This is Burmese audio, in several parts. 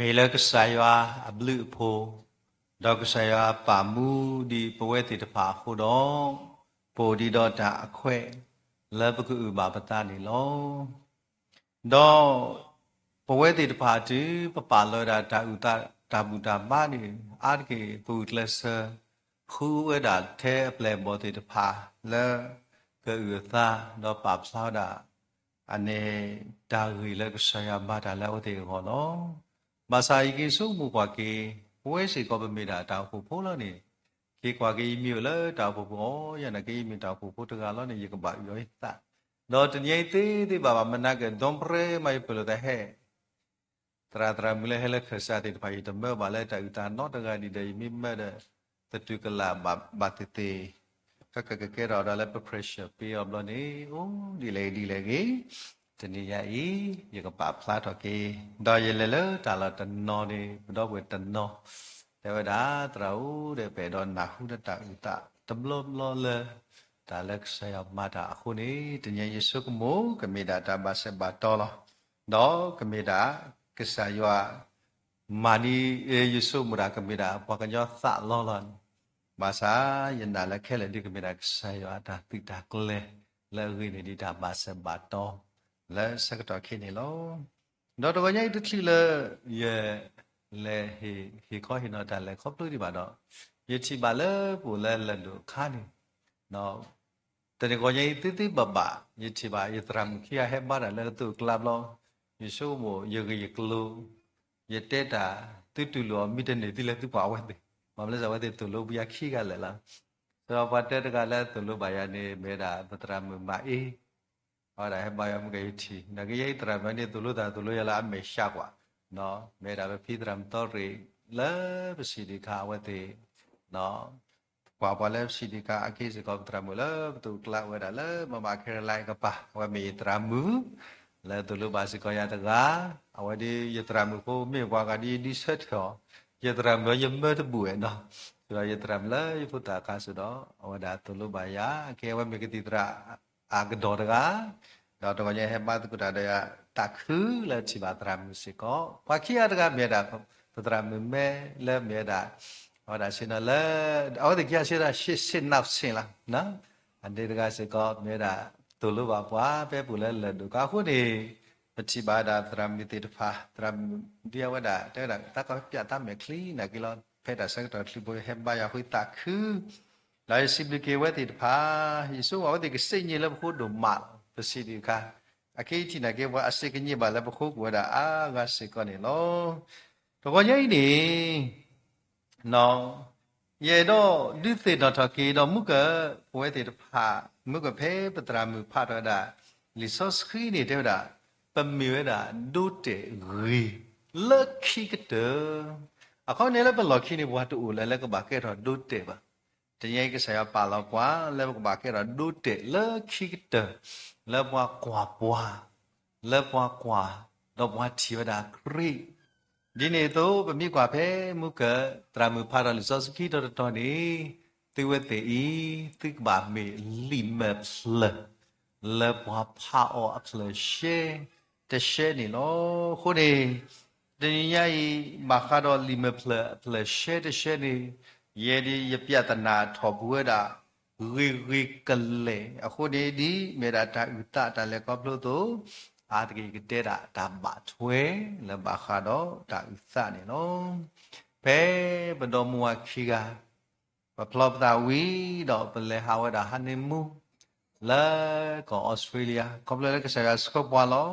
မေလကဆာယအဘလူဖိုဒေါကဆာယပါမူဒီပဝဲတိတဖာခုတော့ပိုဒီတော့တာအခွဲလဘကုဥပါပတနေလောတော့ပဝဲတိတဖာဒီပပလောတာတာဥတာတာဘူတာပါနေအာကေပူလက်ဆာခူဝဲတာထဲအပလေဘောတိတဖာလဲကဥသာတော့ပပဆောတာအနေတာရီလကဆာယဘာတာလဲဝတိခေါ်လော မာစာယီကေဆုမှုကွာကေဘဝစီကောပမေတာတောက်ဖို့ဖိုးလို့နေကေကွာကေမြို့လေတောက်ဖို့ဘောရနကေမြို့တောက်ဖို့ဖိုးတကလောနေရကပါယောသတော့တညိသေးသေးပါပါမနကဒွန်ပရေမိုင်ပလတဲ့ဟဲတရာတရာမလဲဟဲလက်ခဆာတိတဖိုင်တမဲပါလဲတာဥတာနော့တကဒီဒေမိမဲတဲ့တတုကလာဘဘတတေကကကကေရော်ဒါလဲ pressure ပေးအောင်လို့နေဦးဒီလေဒီလေကေ တနည်းရဤရကပါဖလာတော့ကေတော့ရလေလေတာလာတနော်နေဘတော့ဝေတနော်တေဝဒာတရာဥတဲ့ပေတော့နာဟုတတဥတတဘလဘလလေဒါလက်ဆယမတာအခုနေတညယေရှုကမိုကမေတာတဘာစဘတော်လောတော့ကမေတာကဆာယောမာနီယေရှုမရာကမေတာပကညောသလောလောဘာသာယန္တာလက်ခဲလေဒီကမေတာကဆာယောတာပိတာကလေလေဝိနေဒီတာဘာစဘတော် လဲစကတော့ခိနေလောတော့တော့ညိတတိလေယေလေဟေဟေခေါ်ဟိနော်တာလေခေါပလို့ဒီပါတော့ယေချီပါလေပူလဲလဲလို့ခါနေနော်တရကိုညိတိတိပပယေချီပါယေတရမ်ခိယဟဲဘာလဲတူကလပ်လောယေရှုမိုယေဂယေကလူယေတက်တာတူတူလောမိတနေတိလဲသူပါဝဲတယ်မမလဲဇဝဲတယ်တူလို့ဘီယခိကလဲလားဆိုတော့ပတ်တဲ့တကလည်းတူလို့ပါရနေမေတာပတရမမအေး ဟောဒါဟဲ့ဘာယမကေတီနဂယေတရမနေတူလို့တာတူလို့ရလားအမေရှာကွာနော်မေတာပဲဖိဒရမ်တော်ရီလဲပစီဒီခါဝဲတဲ့နော်ကွာပါလဲပစီဒီခါအကိစကောတရမလဲတူကလာဝဲတာလဲမမခဲလိုက်ကပါဝဲမေတရမူလဲတူလို့ပါစကောရတကအဝဲဒီယတရမူကိုမေဝါကဒီဒီဆက်ခောယတရမယမတ်ဘူဲနော်ဆိုတော့ယတရမလဲဖုတာကဆိုတော့အဝဒါတူလို့ပါရအကေဝဲမေကတိတရ အာကဒေါ်တကတော့တော့ညဟဲမတ်ကုတာတရတခုလဲချိပါတရမရှိကောဘာခိယတကမြေတာပတရမမဲလဲမြေတာဟောဒါရှင်လဲအော်ဒီကရရှိတာရှစ်စစ်နောက်စင်လားနော်အတေတကစကောမြေတာတူလို့ပါပွားပဲပူလဲလဲဒုကခုနေပတိပါဒတရမတိတဖာတရဒီယဝဒတဲ့တာတကပြတာမဲခလီနကီလောဖဲတာစက်တော်ခလီဘဟဲဘာယဟွိတခု လာစီဘလကေဝတိတဖာယေဆုဝတိကစိတ်ညလဘခုဒုမပစီဒီကာအကေတီနာကေဝအစိကညပါလဘခုကဝဒအာဂါစိကောနေလောတော့ညိနေနော်ယေတော့ဒီစေတော့ထကေတော့မုကဘဝတိတဖာမုကဖဲပတရာမူဖတ်တော့တာလီဆော့စခရီနေတဲ့တာပမေဝတာဒုတေရီလက်ခိကတအခုနေလည်းဘလခိနေဘဝတူလည်းလည်းကဘာကဲတော့ဒုတေပါ တရိုက်ကဆရာပါတော့ကွာလည်းကဘာကဲတော့ဒုတေလက်ခိကတလက်ဘွားကွာဘွားလက်ဘွားကွာတော့ဘွားချီဝတာခရိဒီနေ့တော့ပမိကွာဖဲမုကတရာမူဖာရလစောစကီတော်တော်နေတိဝတေဤတိကဘာမေလီမပ်လလက်ဘွားဖာအောအပလရှေတရှေနေလို့ခုနေတနည်းရီမခါတော်လီမပ်လပလရှေတရှေနေ ယေဒီယပြတနာထောဘူးတာရီရီကလေအခုဒီဒီမေရာတာဥတတာလေကောပလို့တော့အာတကိကတဲ့တာဒါမထွဲလဘခါတော့တာဥစနေနော်ဘဲဘတော်မူခီကဘဖလော့တာဝီတော့ဘလေဟာဝဒါဟနီမူလာကောဩစတြေးလျကောပလေကဆရာစကောပွာလော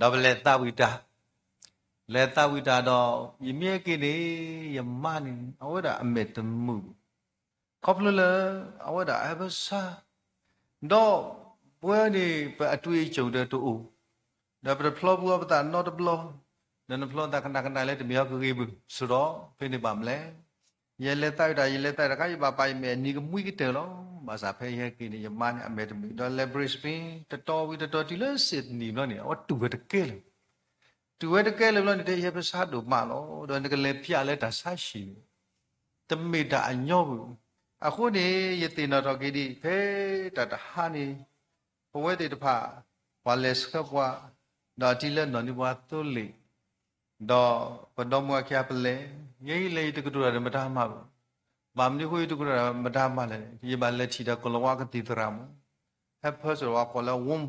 ဒဘလေတာဝီတာ လေတာဝီတာတော့ယမြေကိနေယမနီအဝဒါအမေတမှုခေါပလလအဝဒအဘဆာတော့ပွဲနေအတွေ့အကြုံတဲ့တူဒါပဖလောဘူပတာ not blow နနဖလောတာခဏခဏလေးတမြောက်ကြီးဘူးဆိုတော့ဖိနေပါမလဲရဲလက်တိုက်တာရဲလက်တိုက်တာကရပါပိုင်မယ်ညီကမွိကတယ်လို့ဘာသာဖဲရဲကိနေယမန်အမေတမီတော့ leverage pin တတော်ဝီတတော်တီလစစ်နီနော်နေအော်တူဝဲတကဲလေ တူဝဲတကဲလေလို့နေတဲ့ရဲပစားတို့မလို့တော့ငကလေပြလဲတာဆရှိတမေတာအညော့ဘူးအခုနေယတိနတော်ကိဒီဖဲတတဟာနေဘဝတေတဖဝါလက်စကဘွားဒါတိလက်နော်နိဘွားတုလိတော့ဘတော်မွားခရပလဲယေလေတကတူရမတားမှာဘာမလို့ခွေတကတူရမတားမှာလဲဒီဘာလက်ချီတဲ့ကလဝကတိတရာမဟပ်ဖဆရဝကလဝုံ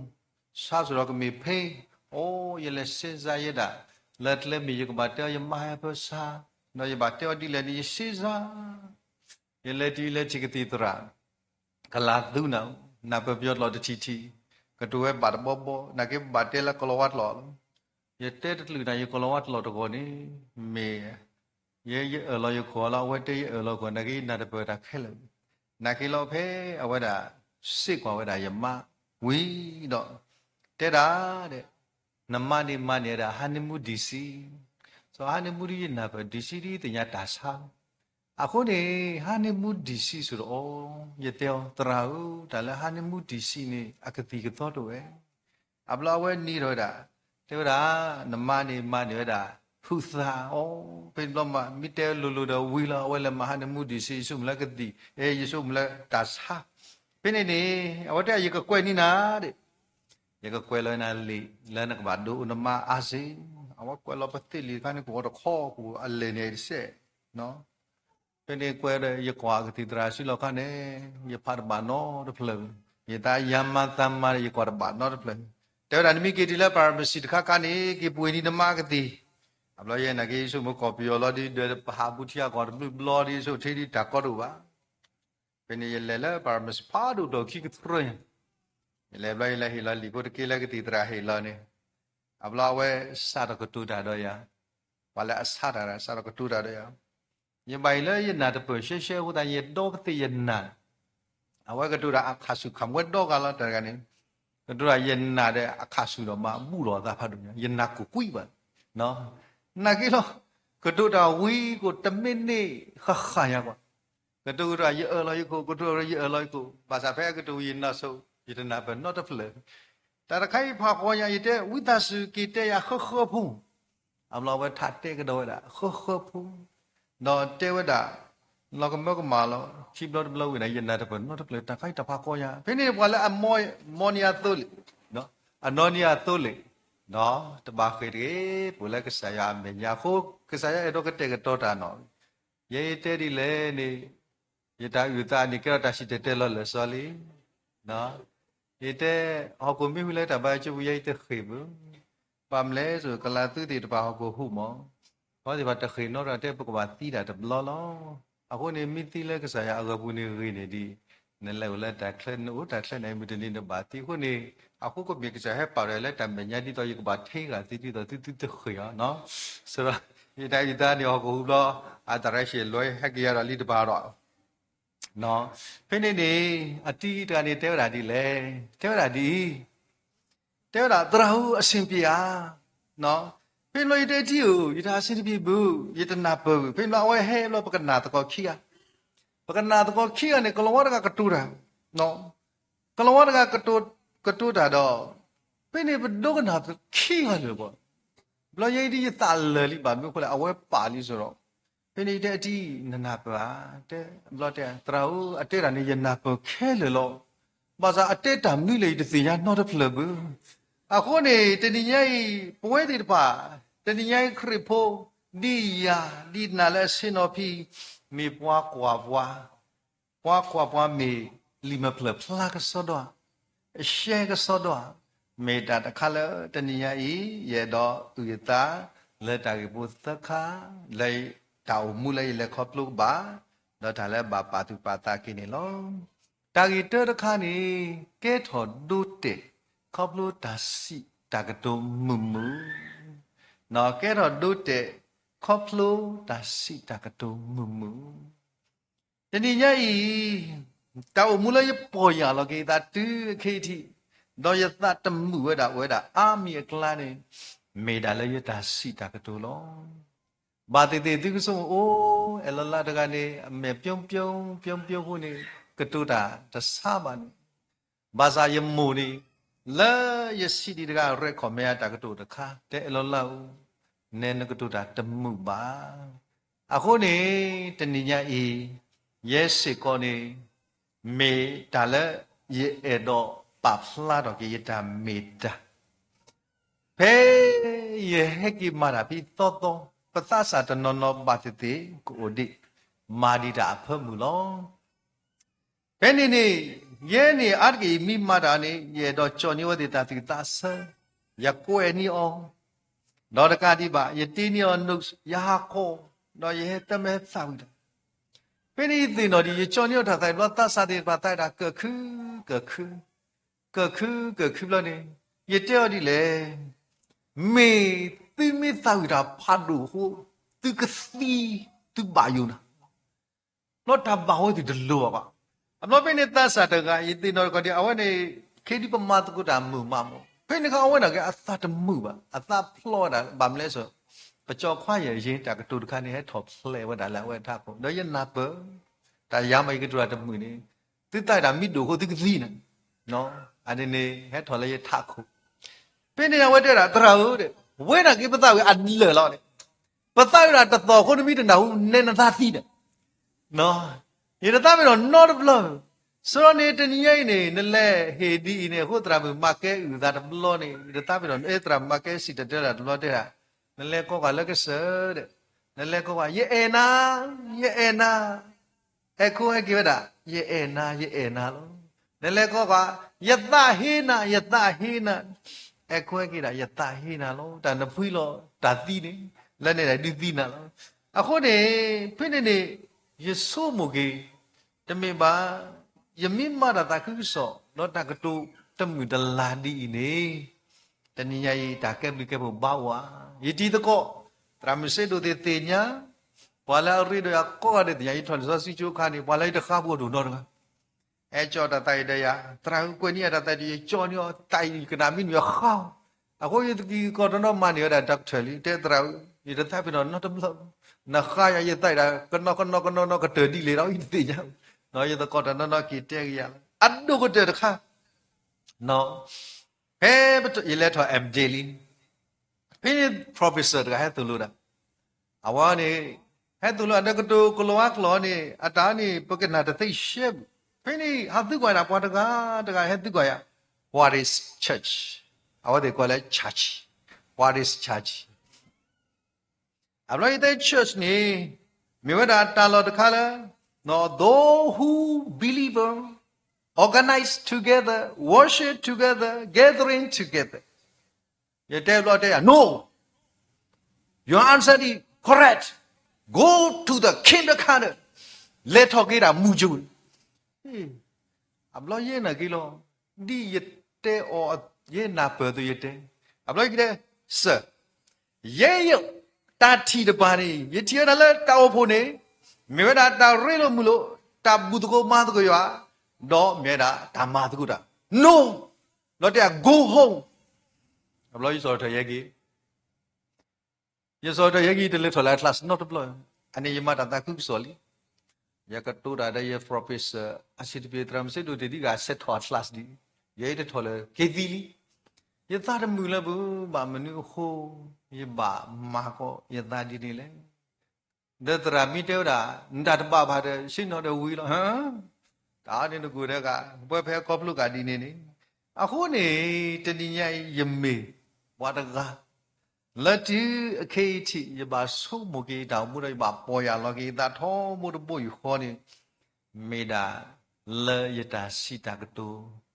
စာစရကမီဖေး အိုယလက်စဇာယဒလက်လက်မီယကဘာတဲယမဟာပစာနော်ယဘာတဲဒီလက်ဒီစီဇာယလက်ဒီလက်ချီကတိတရာကလာဒုနောနာပပြောလောတချီချီကတူဝဲဘာဘောဘောနာကေဘာတဲလကလဝတ်လော ye te te lu na ye ko lo wat lo to ko ni me ye ye e lo ye ko la we te ye e lo ko na ki na de pa da khe lo na ki lo phe a wa da sit kwa wa da ye ma wi do te da de na ma ni ma ni da ha ni mu di si so ha ni mu ri ye na pa di si ri te nya da sa အခုနေဟာနေမှုဒီစီဆိုတော့ရတဲ့တရာဟုဒါလည်းဟာနေမှုဒီစီနေအကတိကတော့တော့ပဲအပလာဝဲနီတော့တာတဲ့ဒါနမနေမနေဒါဖုသာဩပင်တော့မမီတဲလူလူတော့ဝီလာဝဲလမဟာနေမှုဒီစီဆုမလကတိအဲယေဆုမလတာစာပင်နေနေအဝတဲ့ရေကကွဲနေနာတဲ့ရေကကွဲလောနာလီလနက ဘာဒုနမအာစီအဝကွဲလောပတိလီကနေကိုတော့ခေါ်ကိုအလေနေစေနော် pene kwere ye kwa gati tra si lo kane ye phar ba no de phle ye ta yamma tamma ye kwa ba no de phle te ra nimi ke dile paramasi de kha kane ke pwe ni nama gati ablo ye na ke su mo copy lo di de pa bu thia ko de blo di so thi di da ko do ba pene ye le le paramasi pha do do ki ke tre ye le bla ye le hi la li ko de ke le gati tra he la ne ablo we sa da ko tu da do ya wala sa da sa da ko tu da do ya ယပိုင်လေယနာတပရှေရှေဝဒယေတော့ကတိယနာအဝကတူရာအခါစုခမဝတော့ကလာတကနေကတူရာယနာတဲ့အခါစုတော့မမှုတော်သားဖတ်တယ်ယနာကိုကွိပါနော်နာကီလောကတူတာဝီကိုတမင်းနေခခါရကွာကတူရာယေအလောယကိုကတူရာယေအလောယကိုဘာသာဖဲကတူယနာဆု ယတနာဘနော့တဖလေတရခိုင်ဖာခေါ်ရရတဲ့ဝိသစုကိတဲ့ရခခဖုံအမလောဝထတဲ့ကတော့ရခခဖုံ no te wada lo ko mo ko ma lo chi blo blo wi na yen na de no de ple ta kai ta pa ko ya pe ni bwa la a mo mo nia to le no a no nia to le no ta ba khe de bu la ka sa ya me nya kho ka sa ya do ka te ka to ta no ye te di le ni ye ta yu ta ni ka ta shi te te lo le so li no ye te ho ko mi hu le ta ba chu ye te khe bu pam le so ka la tu ti ta ba ho ko hu mo ဘာဒီဘာတခေနောရတဲ့ပကဘာတီတာတဘလောလောအခုနေမိတိလက်ကစားရအကပူနေရင်းနေဒီနလဲဝလက်တခလနိုတခလနိုင်မတနေဘာတီခုနေအခုကမြေကစားဟဲပါရလက်တမညာဒီတော့ယကဘာထေကတီတီတော့တီတီတခေရနော်ဆိုတော့ဒီတိုင်းဒီတိုင်းရောကိုဘူးလောအတရရှိလွဲဟက်ကရတော့လိတပါတော့ နော်ဖိနေနေအတီတကနေတဲရဒီလေတဲရဒီတဲရတရဟုအရှင်ပြာနော်ဖိလိုတဲ့တီကိုယထာစိတပိဘူးယတနာဘူးဖိလိုဝဲဟဲလောပကနာတကောခိယပကနာတကောခိယနဲ့ကလောဝရကကတူတာနော်ကလောဝရကကတူကတူတာတော့ဖိနေဘဒုကနာခိယလို့ပေါ့ဘလောယေဒီတာလလီပါမျိုးခလာအဝဲပါလီဆိုတော့ ဖိနေတဲ့အတီနနာပါတဲ့ဘလောတဲ့တရာဦးအတေတာနေယနာပခဲလေလို့ဘာသာအတေတာမိလေတစီညာတော့ဖလဘူးအခုနေတနည်းရဲ့ပွဲတွေတပါတနည်းရဲ့ခရဖို့ဒီယာဒီနာလဲစင်တော်ဖီမေပွားကွာပွားပွားကွာပွားမေလီမဖလဖလာကစောတော့အရှဲကစောတော့မေတာတခါလဲတနည်းရဲ့ရဲ့တော့သူရတာလက်တာကပုသခာလေ တောင်မူလေလက်ခေါပလုပါတော့ဒါလဲဘာပါသူပါတာကိနေလောတာဂီတတခါနေကဲထော်ဒုတေခေါပလုတာစီတာကတုံမူမူနော်ကဲတော့ဒုတဲ့ခေါပလုတာစီတာကတုံမူမူတဏိညာဤတောမူလရပေါ်ရလကေတာတူခေတိတော့ယသတမှုဝဲတာဝဲတာအာမီကလန်နေမေဒါလယတာစီတာကတုလော ဘာတေတေသူကဆုံးအိုးအလလာတကနေအမေပြုံးပြုံးပြုံးပြုံးခုနေကတုတာတဆပါနေဘာသာယမူနေလာယစီဒီတကရက်ခေါ်မရတာကတူတခါတဲ့အလောလောက်နဲနကတူတာတမှုပါအခုနေတဏိညာဤရဲစစ်ကောနေမေဒါလည်းယေအဲ့တော့ပဖလာတော့ကေယတာမေတာဖဲယေဟက်ကိမာရာပိတောတော ပသစာတနောနောပါတိတိကိုဒီမာဒီတာဖတ်မှုလောဖဲနေနေယေနေအတ္ကိမိမာတာနေယေတော့ကြောညဝတိတာတိတာဆယကွယ်နီအောင်တော့တကတိပါယတိနီအောင်နုယာခောတော့ယေတမဲသာဝိတာဖင်းဤတင်တော်ဒီကြောညောထားတဲ့လောသစာတဲ့ပါတိုက်တာကခုကခုကခုကခုလို့နေရတဲ့ဒီလေမေ တိမေသာဝိတာဖတ်လို့ဟိုသူကစီသူဘာယုံနာလောတာဘာဝဲဒီဒလောပါအမလို့ဖင်းနေသစာတကရတင်တော်ကဒီအဝဲနေခေဒီပမတ်ကုတာမူမမောဖင်းနေကအဝဲနာကအသတ်မှုပါအသဖလောတာဗာမလဲဆိုပကြောခွာရရင်တကတူတခါနေဟဲ့ထော်ဖလဲဝဒါလာဝဲထားဖို့တော့ရနာပတာရမိုက်ကတူတာတမှုနေတိတိုက်တာမိတူကိုတိကစီနေနော်အနေနေဟဲ့ထော်လဲရထခုပင်းနေတာဝဲတဲ့တာတရာဟုတ်တဲ့ ဝဲတာကိပသဝဲအဒီလေလောက်တဲ့ပသရတာတော်ခုနမိတနာဟုနေနသာသီးတယ်နော်ရတသမီတော့ not blow ဆိုတော့နေတနည်းရိုင်းနေနလဲဟေဒီနေဟုတ်တရာမကဲဥဒါတဘလောနေရတသမီတော့အဲတရာမကဲစီတဲ့တာလောတဲ့တာနလဲကောကလက်ကဆတဲ့နလဲကောကယေအေနာယေအေနာအခုဟဲ့ကိဝဒယေအေနာယေအေနာလို့နလဲကောကယတဟေနာယတဟေနာ အခုဟဲ့ကိဒါယတဟေနာလို့ဒါနဖွီလို့ဒါသီးနေလက်နဲ့ဒီသီးနာလို့အခုနေဖိနေနေယေဆုမူကေတမေပါယမိမရတာခုဆောလောတကတုတမှုတလာဒီနေတနည်းရည်တာကဲဘိကဲဘဘာဝယတိတကောတရမစေဒိုတေတေညာဘွာလာရီဒရကောရတဲ့ယိထွန်ဇစီချိုခါနေဘွာလိုက်တခါဖို့တို့တော့ အဲကြောတတိုင်တရတရကွနီရတတိုင်ကြောညောတိုင်ကနာမင်းရခေါအခုယတကီကောတနောမနီရတဲ့ဒေါက်တာလီတဲ့တရယတသပြတော့နော်တမလို့နခါရယတိုင်တာကနောကနောကနောနောကတဒီလေတော့ဤတေညာနော်ယတကောတနောကီတဲ့ရအဒုကတဲ့တခါနော်ဟဲဘတ်ရလက်ထော် MJ လီဖိနေ professor တကဟဲတူလို့တာအဝါနေဟဲတူလို့အတကတူကလောကလောနေအတားနေပကနာတသိရှက် ဖိနေဟာသူကွာတာပွားတကားတကဟဲသူကွာရ what is church အဝါတွေကွာလဲ church what is church အဘလို့တဲ့ church နေမြေဝတာတာလောတခါလဲ no those who believer organize together, worship together, gathering together. You tell Lord, no, your answer is correct. Go to the kindergarten. Let her get a mujul. Ablo ye na kilo. Di yete o ye na per to yete. Ablo ye sir. Ye yo ta ti de bari. Ye ti na le ta o pho ne. Me da ta re lo mu lo ta bu to ko ma to ko yo. တော့မြဲတာဓမ္မတကုတာ no တော့တဲ့ go home ဘလို့ဆိုတော့ရကြီးရဆိုတော့ရကြီးတလက်ထလာ class not blow အနေယမတာတကု ဆိုလီရကတူတာတဲ့ professor အစီတပြေတရမစစ်တို့ဒီက set for class ဒီရဲတဲ့ထော်လေကေသီလီယသာရမူလဘူးဘာမနုဟိုယဘာမာကိုယသာဒီဒီလေဒတရာမိတေတာန္တတပပါတဲ့ရှင်းတော့တဲ့ဝီလို့ဟမ်ဒါနေတကူတဲ့ကဘွဲဖဲကောပလုကဒီနေနေအခုနေတတိယယမေဘွာတက လက်တီအခေတီယဘာဆုမကေတောင်မှုရိပါပေါ်ရလောကေတာထောမှုတပုယခေါ်နေမေတာလေယတာစီတာကတူ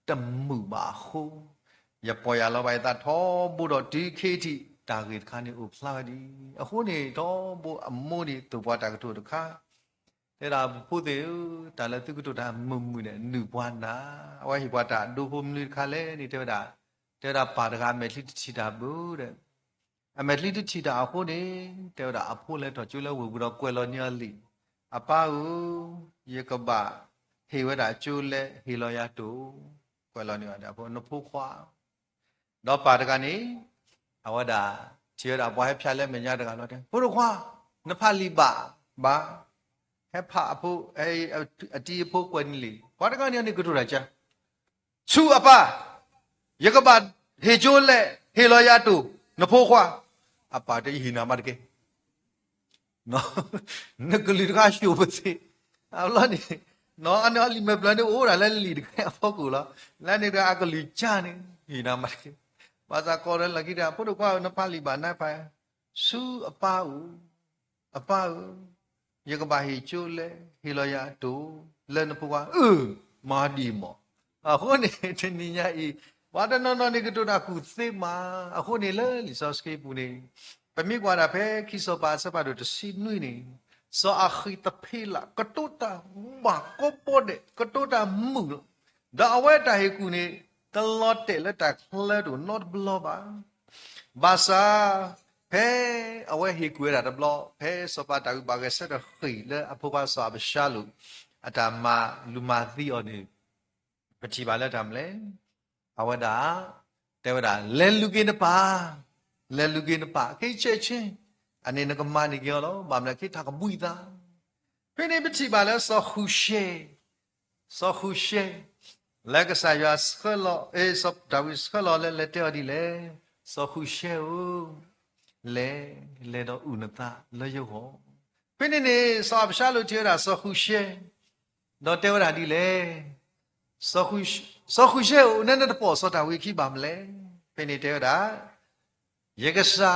တမှုပါဟုယပေါ်ရလောပိုင်တာထောမှုတော့ဒီခေတီတာကေခါနေဥဖလာဒီအခုနေတော့ဘအမိုးနေတူဘွာတာကတူတခါအဲ့ဒါဖို့တေတာလည်းသူကတူတာမမှုနဲ့နုဘွားနာအဝဟိဘွားတာဒုဖို့မလူခါလဲနေတဲ့တာတဲ့တာပါတကားမဲ့လိချီတာဘူးတဲ့ အမဲ့လိချီတာအခုနေတဲ့တာအဖို့လဲတော့ကျွလဲဝူပြီးတော့ကွယ်လောညလီအပဟုယေကပဟေဝတာကျွလဲဟေလောရတူကွယ်လောညတာဘောနဖို့ခွာတော့ပါတကားနေအဝဒါချေရဘွားဖြာလဲမညာတကားတော့တဲ့ဘုရခွာနဖလီပါဘာဟက်ဖာအဖို့အဲအတီအဖို့ကွယ်နီလီဘာတကနေနေကထူရာချာချူအပါယကပါဟေချိုးလက်ဟေလောရတူနဖိုးခွာ အပါတေဟီနာမတကေနော်နကလီတကရှိုးပစီအလာနေနော်အနာလီမပလန်အိုးရလဲလီတကအဖို့ကူလားလဲနေကအကလီချာနေဟီနာမတကေဘဘာသာကောရလကိတာပုဒ်ကွာနဖလီဘာနိုင်ဖိုင်စူအပအူအပအူယ ကဘာဟီချိုလေဟီလောယာတူလဲနပကွာအမာဒီမောအခုနေတနိညာဤဝါဒနောနောနေကတူတာကုသေမာအခုနေလေလီဆော့စကေပူနေပမိကွာတာဖဲခိစောပါစပါတို့တစီနွိနေစောအခီတဖေလာကတူတာမာကောပိုဒေကတူတာမူဒါအဝဲတာဟေကူနေတလော့တဲ့လက်တာခလဲတို့ not blow ပါဘာသာဖဲအဝဲဟေကွေတာတဘလဖဲစပါတာဘာကဆက်တော့ခိလေအဖို့ပါစာဘရှာလူအတမလူမာသီအော်နေပတိပါလက်တမလဲ အဝဒတေဝဒလဲလူကိနပါလဲလူကိနပါခိချက်ချင်းအနေနကမနိကျော်လောဘာမလဲခိတာကမွိတာဖိနေပတိပါလဲစောခုရှေစောခုရှေလက်ကဆာယစခလောအေစပ်ဒါဝိစခလောလဲလက်တေော်ဒီလဲစောခုရှေဦးလဲလဲတော့ဥနတာလဲယောဟောဖိနေနေစောဘရှာလို့ထေရစောခုရှေတော့တေဝဒဒီလဲစောခု စောခုရှေဦးနဲ့တပေါ်စောတာဝိခိပါမလဲဖိနေတေဝဒယေကဆာ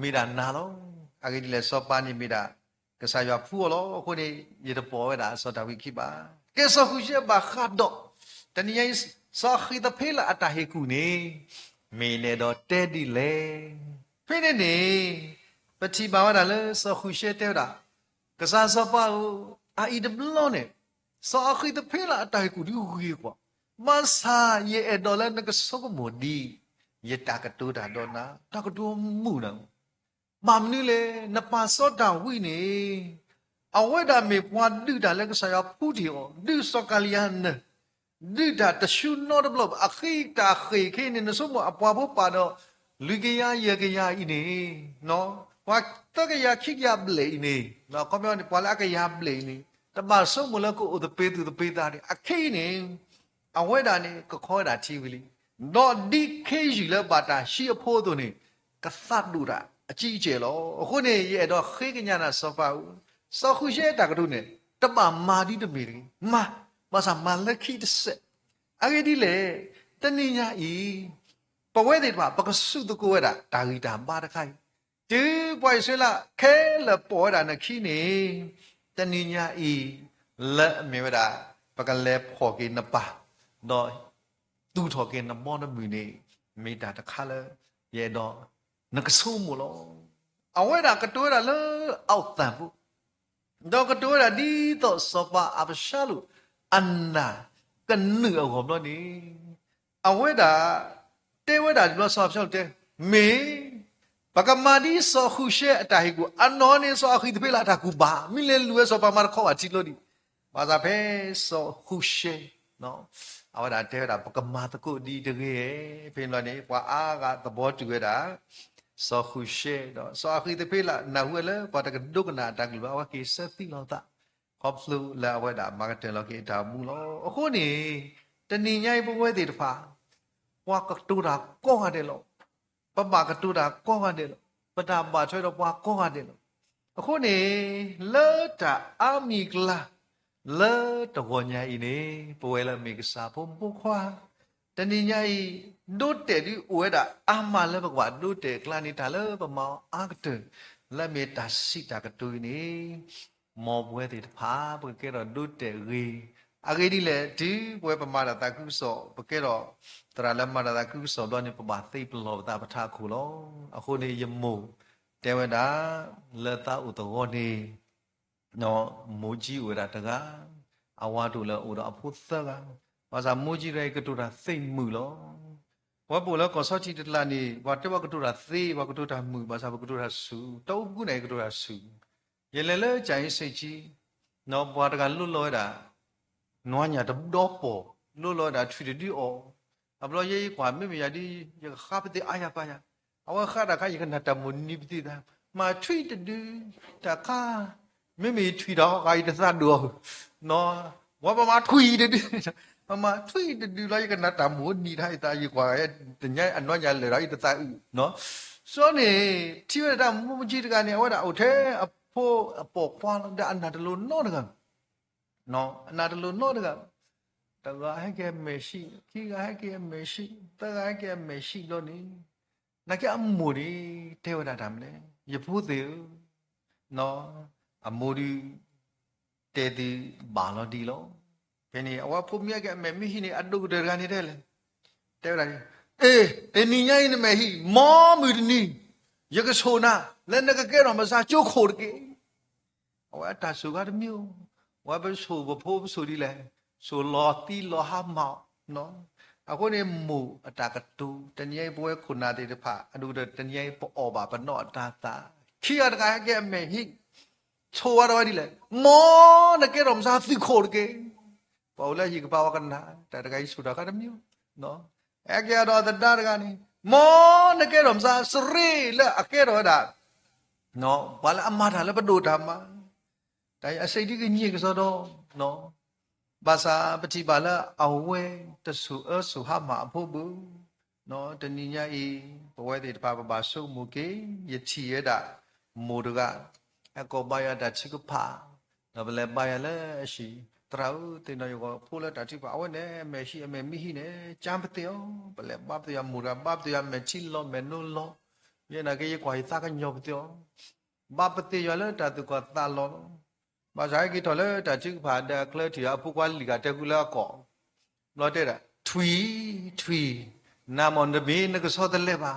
မိဒါနာလောအဂိဒီလဲစောပါနိမိဒါကဆာယဖူလောခုနေယေတပေါ်ဝဒါစောတာဝိခိပါကဲစောခုရှေဘာခါတော့တနည်းစောခိတဖေလာအတဟေကူနေမေနေတော့တဲဒီလေဖိနေနေပတိဘာဝဒါလဲစောခုရှေတဲဒါကစားစောပါဦးအာဣဒဘလောနေစောခိတဖေလာအတဟေကူဒီဝေကွာမဆာယေအဒေါ်လဲနက စောကမိုဒီယေတာကတူဒါဒေါနာတာကတူမှုနာမမနီလေနပါစောတာဝိနေအဝဲဒါမေပွားဒုဒါလဲကစားရဖူးတီောဒုစကလျန်နဒုဒါတရှုနောဒဘလအခီတာခေခေနေနဆုမအပွားဖို့ပါတော့လူကရယေကရဤနေနော်ဝါတကရခိကရဘလေနေ အခီနေအဝဲဒါနေကခေါ်တာချီဝီလီတော့ဒီခေယူလပါတာရှီအဖို့တို့နေကသတ်လူတာအကြီးအကျယ်လောအခုနေရဲ့တော့ခေကညာနာစောဖာဦးစောခုရှဲတာကတို့နေတမမာဒီတမီရီမာမဆာမလက်ခိတဆက်အဂေဒီလေတဏိညာဤပဝဲတဲ့ပါပကစုတကိုရတာဒါဂီတာပါတခိုင်ဒီပွိုင်ဆွေလာခဲလပေါ်တာနခိနေတဏိညာဤလက်မြေဝတာပကလဲဖော်ကိနပါ တော့တူထော်ကိနမောနမီနေမိတာတခါလဲရဲ့တော့နကဆုမလို့အဝဲတာကတိုးတာလဲအောက်တန်ဘူးတော့ကတိုးတာဒီတော့စပါအပရှာလူအန္နာကနုအောတော့နေအဝဲတာတဲဝဲတာဒီလိုဆော့ဖြောက်တဲမေပကမာဒီဆောခုရှေအတာဟီကူအနောနေဆောခိတဖေလာတာကူဘာမိလေလူဝဲဆောပါမာခေါ်အချီလို့ဒီဘာသာဖဲဆောခုရှေနော် အဝဲတာတဲဝဲတာပကမာတကုဒီတကယ်ဖေလို့နေကွာအားကသဘောတူရတာဆောခုရှေတော့ဆောခိတဖေလာနာဝဲလေပါတကဒုကနာတကလဝကေစသီလောတာခေါပလူလာဝဲတာမာကတင်လောကေတာမူလောအခုနေတဏိညိုင်ပွဲတေတဖာဝါကတူတာကောရတယ်လောပပကတူတာကောရတယ်လောပတာပါချွဲတော့ပွားကောရတယ်လောအခုနေလောတာအာမီကလာ လောတဝညာဤနေပွဲလမေကစားဖို့ဘုခွာတဏိညိုင်ဒုတေဒီဝဲတာအာမလည်းဘကွာဒုတေကလာနေတာလေပမောအာကတလက်မေတာစိတာကတူနေမောပွဲတေတဖာဘကဲတော့ဒုတေရီအဂေဒီလေဒီပွဲပမာဒတာကုစောဘကဲတော့တရလမဒတာကုစောတော့နေပမာသိပလောတာပထခုလောအခုနေယမုတေဝဒလတာဥတောနေနော် မူကြီးဝရတကအဝါတူလဥတော်အဖို့သကဘာသာမူကြီးရဲကတူတာသိမ့်မှုလောဝပူလကောစောချီတလာနေဝတဝကတူတာသေဝကတူတာမှုဘာသာဘကတူတာဆူတောကုနေကတူတာဆူရလေလေကြိုင်စိတ်ကြီးနော်ဘွားတကလွတ်လောတာနွားညာတတော့ပေါ်လွတ်လောတာထရီဒီအောအ ဘလယေကွာမေမယာဒီရခပ်တဲ့အာရပါယာအဝခါရခါယကနတမွန်နိပတိတာမာထရီတဒူတခါမေမေထရီတော့ခါယတသတ်တော့နော်ဝဘမထွီတဒူမမထွီတဒူလိုက်ကနတမွန်နိထိုင်တာယကွာရဲ့တညအနွားညာလေရိုက်တသနော်စောနေထီရတာမမကြီးတကနေဝဒအုတ်သေးဖို့အပေါ်ခွာတဲ့အနာတလို့နော့တကနော်အနာတ လို့နော့တကတကဟဲ့ကဲမရှိခိကဟဲ့ကဲမရှိတကဟဲ့ကဲမရှိလို့နေနကအမူဒီတေဝဒတာမလဲယဖူးသေးနော်အမူဒီတေဒီဘာလို့ဒီလောဘယ်နေအဝဖုမြက်ကအမေမိဟိနေအတုဒရကနေတယ်လေတေဝဒအေးအနိညာင်းနမေဟိမောမူဒနီယကဆိုနာလက်နကကဲတော့မစားကျုပ်ခိုတကေအဝတာဆုကတမျိုးဝဘဆိုဘဖိုးဆိုဒီလေဆိုလောတီလောဟာမောက်နော်အခုနေမူအတာကတူတညိပွဲခုနာတေတဖအဒုတတညိပေါ်ပါပနောတာတာခိရတကကဲမေဟိချိုရတော့ဒီလေမောနကဲတော့မစားသိခိုတကေပေါ်လဲဟိ ကပါဝကနာတတကဲဆိုတာကတမျိုးနော်အဲ့ကြတော့တတရကနေမောနကဲတော့မစားစရိလဲအကဲတော့ဒါနော်ဘာလဲအမထာလဲပဒိုဓမ္မတိုင်အစိတ်တိကညိကစောတော့နော်ဘာသာပฏิပါလာအဝဲတဆူအဆူဟာမအဖို့ဘူးနော်တဏိညာဤဘဝတေတပါပပါဆုမူကေယချီရတာမူတက အကောပါယတာချိကဖာနော်ဘလဲပါယလဲရှိတရာဦးတင်တော်ရောဖိုးလက်တာတိပါအဝဲနဲ့မေရှိအမေမိဟိနဲ့ကြမ်းပတေယောဘလဲပပတေယမူရာပပတေယမေချီလောမေနုလောယေနာကေယကွာဟိသကညောပတေယောပပတေယလဲတာတုကတာလောဘာဇိုင်ကီတော်လဲတာချိကဖာတာကလတီအဖုကွာလီကတက်ကူလာကောလောတဲ့တာထွီထွီနာမွန်ဒဘေနကစောတလဲပါ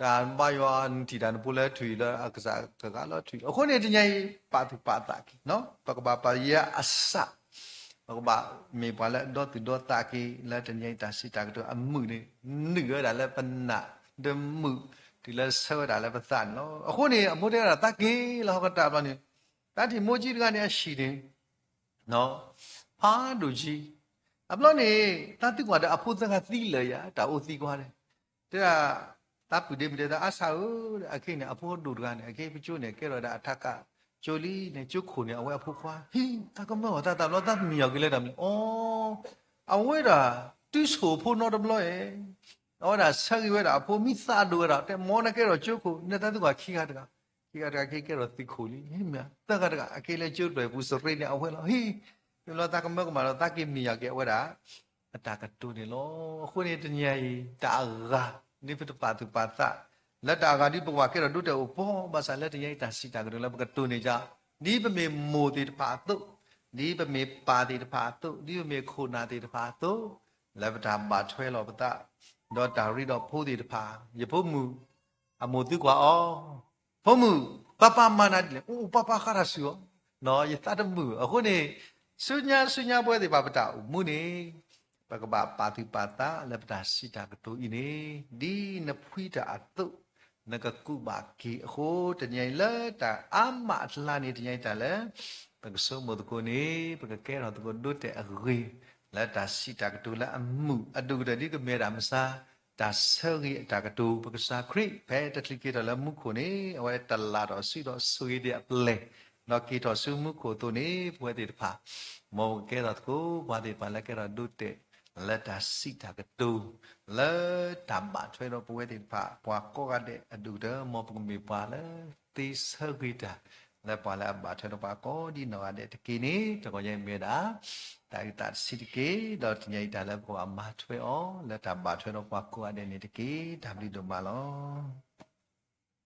ဒါဘာယောန်တီတန်ပူလဲထွီလဲအကစားကကလာထွီအခုနေတညိပါတိပါတာကီနော်ပကဘာပါယအဆပကဘာမေပါလဲဒေါ်တူဒေါ်တာကီလဲတညိတာစီတာကတော့အမှုနေနိရတာလဲပနာဒမှုဒီလဲဆောတာလဲပသနော်အခုနေအမိုးတဲ့တာတကီလောကတာပါနေတတိမိုးကြီးကနေအရှိတယ်နော်ဖားတို့ကြီးအပလောနေတတိကွာတဲ့အဖို့သကသီလေရတာအိုသီကွာတယ်တဲ့က တပ်ပူဒေမတဲ့အဆာဦးအခိနေအဖို့တို့ကနေအခိပချိုးနေကဲတော့တာအထက်ကဂျိုလီနေကျုခုနေအဝဲအဖို့ခွာဟင်းတကမောတာတဘလောတမီယောကလေးတမီအော်အဝဲတာတူဆိုဖို့တော့တဘလောရဲ့တော့ဒါဆက်ရွဲတာအဖို့မိသတို့ရတဲ့မောနကဲတော့ကျုခုနေတဲ့သူကခိကတကခိကတကခိကဲတော့တိခိုလီဟင်းမြတကတကအခိလေကျုတွေဘူးစရိနေအဝဲလောဟင်းဒီလောတကမေကမလောတကိမီယောကဲအဝဲတာအတာကတူနေလောအခုနေတညရီတာရာ နိပတပါတုပါသလက်တာဂာတိပဝကေရဒုတေဘောဘာသာလက်တရိုက်တာစီတာကရလဘကတုနေကြနိပမေမိုတိတပါတုနိပမေပါတိတပါတုနိပမေခိုနာတိတပါတုလဘတာပါထွဲလောပတဒေါ်တာရီတော့ဖိုးတိတပါယဖို့မူအမိုတုကွာအောဖို့မူပပမနာတယ်အိုးပပခရဆူနော်ယတတမှုအခုနေဆုညာဆုညာပွဲတွေပါပတာမူနေ ပကဘာပါတိပါတာလပတာစီတာကတူဤနေဒီနဖွီတာအတုနကကုဘာကီဟိုတညိုင်လာတာအမအလှနေတညိုင်တာလေပကဆုမဒကိုနေပကကဲတော့တကိုဒုတဲ့အရီလာတာစီတာကတူလာအမှုအတူတတိကမေရာမစာတာဆရီတာကတူပကစာခရိဘဲတတလိကေတော့လမှုခုနေအဝဲတလာတော့စီတော့ဆွေးတဲ့ပလေနော်ကီတော့ဆုမှုခုတူနေပွဲတဲ့ဖာမောကဲတော့ကိုဘာတဲ့ပါလကဲတော့ဒုတဲ့ လက်တာစီတာကတူလက်တမ္ပါထွေတော့ပွဲတင်ပါပွားကောကတဲ့အဒူဒမောပကမေပါလေတိဆဂိတာလက်ပါလာဘာထွေတော့ပါကောဒီနော်တဲ့တကင်းနေတကောရင်မေတာတာတာစီတကေတော့ညိုက်တာလက်ပေါ်အမထွေအောင်လက်တမ္ပါထွေတော့ပွားကောကတဲ့နေတကေ W တို့ပါလော